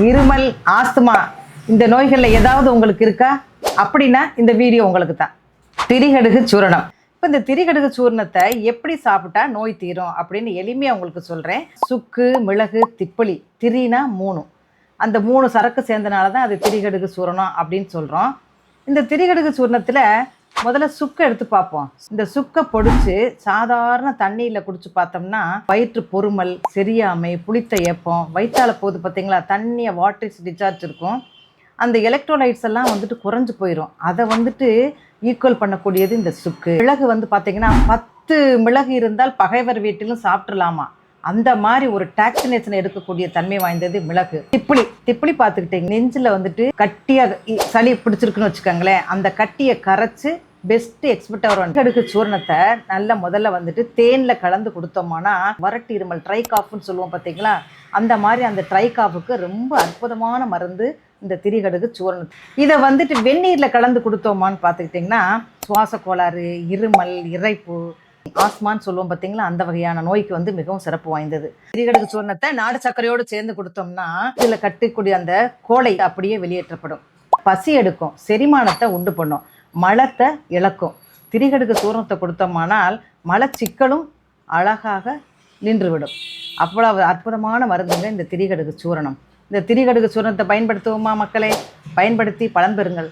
இருமல் ஆஸ்துமா இந்த நோய்களில் ஏதாவது உங்களுக்கு இருக்கா? அப்படின்னா இந்த வீடியோ உங்களுக்கு தான் திரிகடுகு சூரணம். இப்போ இந்த திரிகடுகு சூரணத்தை எப்படி சாப்பிட்டா நோய் தீரும் அப்படின்னு எளிமையாக உங்களுக்கு சொல்கிறேன் சுக்கு மிளகு திப்பளி திரினா மூணு. அந்த மூணு சரக்கு சேர்ந்தனால தான் அது திரிகடுகு சூரணம் அப்படின்னு சொல்கிறோம் இந்த திரிகடுகு சூரணத்தில் முதல்ல சுக்கை எடுத்து பார்ப்போம். இந்த சுக்கை பொடிச்சு சாதாரண தண்ணியில் குடிச்சு பார்த்தோம்னா வயிற்று பொறுமல் செரியாமை புளித்த ஏப்பம் வயிற்றால போகுது பார்த்தீங்களா? தண்ணியை வாட்டர்ஸ் டிசார்ஜ் இருக்கும். அந்த எலக்ட்ரோலைட்ஸ் எல்லாம் வந்துட்டு குறைஞ்சு போயிடும் அதை வந்துட்டு ஈக்குவல் பண்ணக்கூடியது இந்த சுக்கு. மிளகு வந்து பார்த்தீங்கன்னா பத்து மிளகு இருந்தால் பகைவர் வீட்டிலும் சாப்பிட்றலாமா அந்த மாதிரி ஒரு டாக்ஸினேஷன் எடுக்கக்கூடிய தன்மை வாய்ந்தது மிளகு. திப்புளி திப்புளி பார்த்துக்கிட்டீங்க. நெஞ்சில் வந்துட்டு கட்டியாக இ- சளி பிடிச்சிருக்குன்னு வச்சுக்கோங்களேன். அந்த கட்டியை கரைச்சி பெஸ்ட் எக்ஸ்பர்ட் அவர் கடுகு சூர்ணத்தை நல்ல முதல்ல வந்துட்டு தேனில் கலந்து கொடுத்தோம்னா வரட்டு இருமல் ட்ரை காஃப்னு சொல்லுவோம் பார்த்தீங்களா? அந்த மாதிரி அந்த ட்ரை காஃபுக்கு ரொம்ப அற்புதமான மருந்து இந்த திரிகடுகு சூரணம். இதை வந்துட்டு வெந்நீரில் கலந்து கொடுத்தோமான்னு பார்த்துக்கிட்டிங்கன்னா சுவாச கோளாறு இருமல் இறைப்பு ஆஸ்மான்னு சொல்லுவோம் பார்த்தீங்களா? அந்த வகையான நோய்க்கு வந்து மிகவும் சிறப்பு வாய்ந்தது. திரிகடுகு சூரணத்தை நாடு சர்க்கரையோடு சேர்ந்து கொடுத்தோம்னா இதில் கட்டக்கூடிய அந்த கோலை அப்படியே வெளியேற்றப்படும். பசி எடுக்கும் செரிமானத்தை உண்டு பண்ணும். மலத்தை இழக்கும். திரிகடுகு சூரணத்தை கொடுத்தோமானால் மலச்சிக்கலும் அழகாக நின்றுவிடும். அவ்வளவு அற்புதமான மருந்துங்க இந்த திரிகடுகு சூரணம். இந்த திரிகடுகு சூரணத்தை பயன்படுத்துவோமா மக்களே? பயன்படுத்தி பலன் பெறுங்கள்.